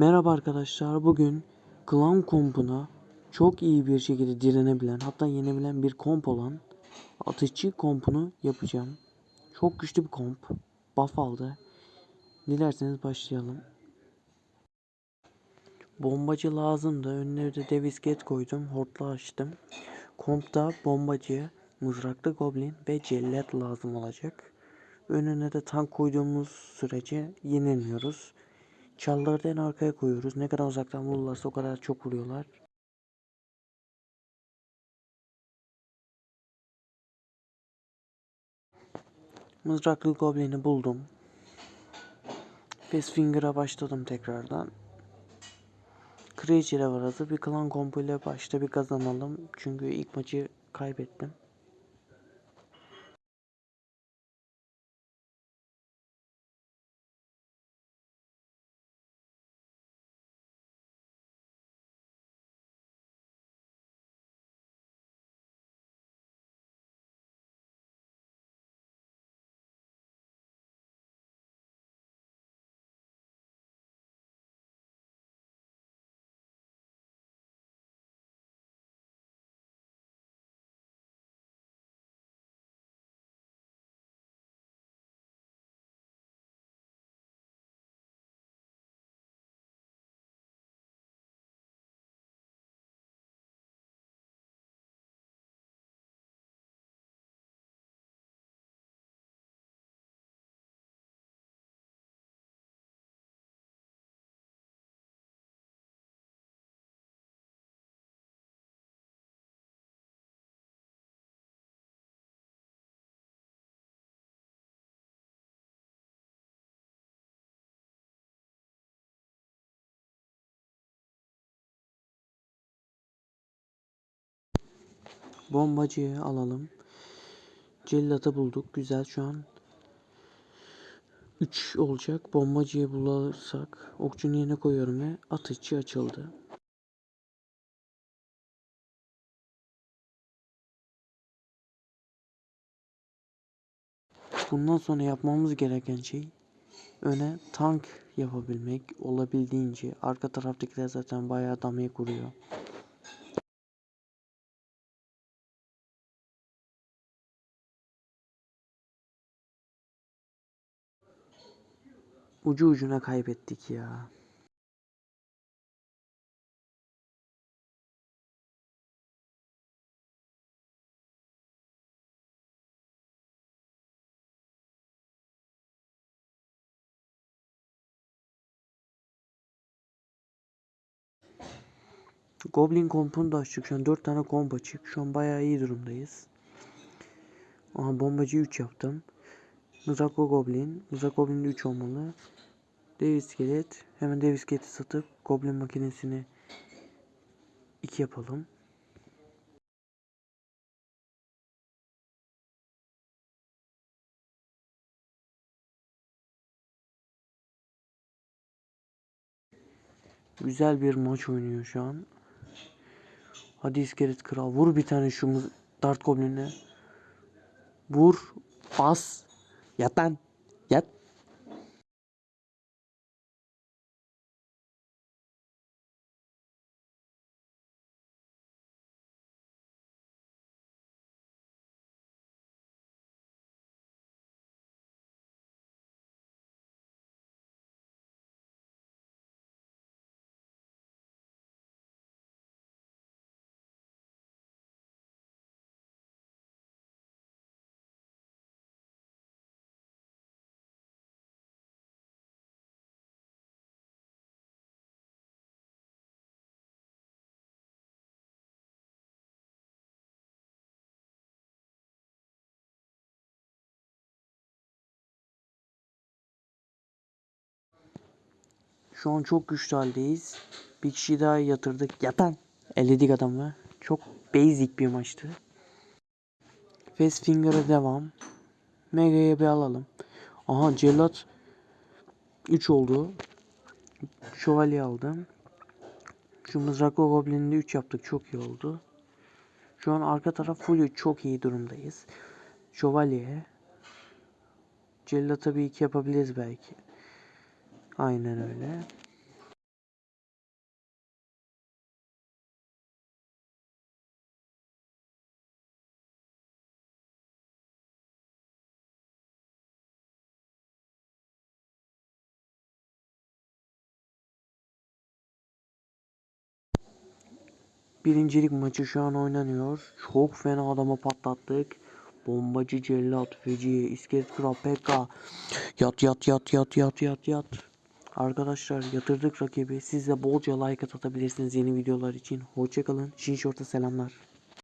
Merhaba arkadaşlar. Bugün klan kompuna çok iyi bir şekilde direnebilen hatta yenebilen bir komp olan atışçı kompunu yapacağım. Çok güçlü bir komp. Buff aldı. Dilerseniz başlayalım. Bombacı lazımdı. Önüne de koydum. Hortla açtım. Kompta bombacı, mızraklı goblin ve cellat lazım olacak. Önüne de tank koyduğumuz sürece yenilmiyoruz. Çalları da en arkaya koyuyoruz. Ne kadar uzaktan vururlarsa o kadar çok vuruyorlar. Mızraklı Goblin'i buldum. Fastfinger'a başladım tekrardan. Creature'e var hazır. Bir klan combo ile başta bir kazanalım. Çünkü ilk maçı kaybettim. Bombacıyı alalım. Cellat'ı bulduk. Güzel şu an 3 olacak. Bombacıyı bulursak okçunun yerine koyuyorum ve atıcı açıldı. Bundan sonra yapmamız gereken şey öne tank yapabilmek olabildiğince. Arka taraftakiler zaten bayağı damaya kuruyor. Ucu ucuna kaybettik ya. Goblin kompunu da açtık. Şu an 4 tane komp açık. Şu an bayağı iyi durumdayız. Aha bombacı 3 yaptım. Mızraklı Goblin. Mızrak Goblin 3 olmalı. Dev iskelet. Hemen dev iskeleti satıp Goblin makinesini 2 yapalım. Güzel bir maç oynuyor şu an. Hadi iskelet kral vur bir tane şu dart goblin'e. Vur. Bas. Yat lan. Şu an çok güçlü haldeyiz. Bir kişi daha yatırdık. Yatan. Eledik adamı. Çok basic bir maçtı. Fast Finger'a devam. Mega'ya bir alalım. Aha Cellat 3 oldu. Şövalye aldım. Şu mızraklı goblinini de 3 yaptık. Çok iyi oldu. Şu an arka taraf full çok iyi durumdayız. Şövalye. Cellat'a bir iki yapabiliriz belki. Aynen öyle. Birincilik maçı şu an oynanıyor. Çok fena adama patlattık. Bombacı, cellat, feci, iskelet kral, pekka. Yat yat yat yat yat yat yat. Arkadaşlar yatırdık rakibi. Siz de bolca like atabilirsiniz yeni videolar için. Hoşçakalın. Şin Short'a selamlar.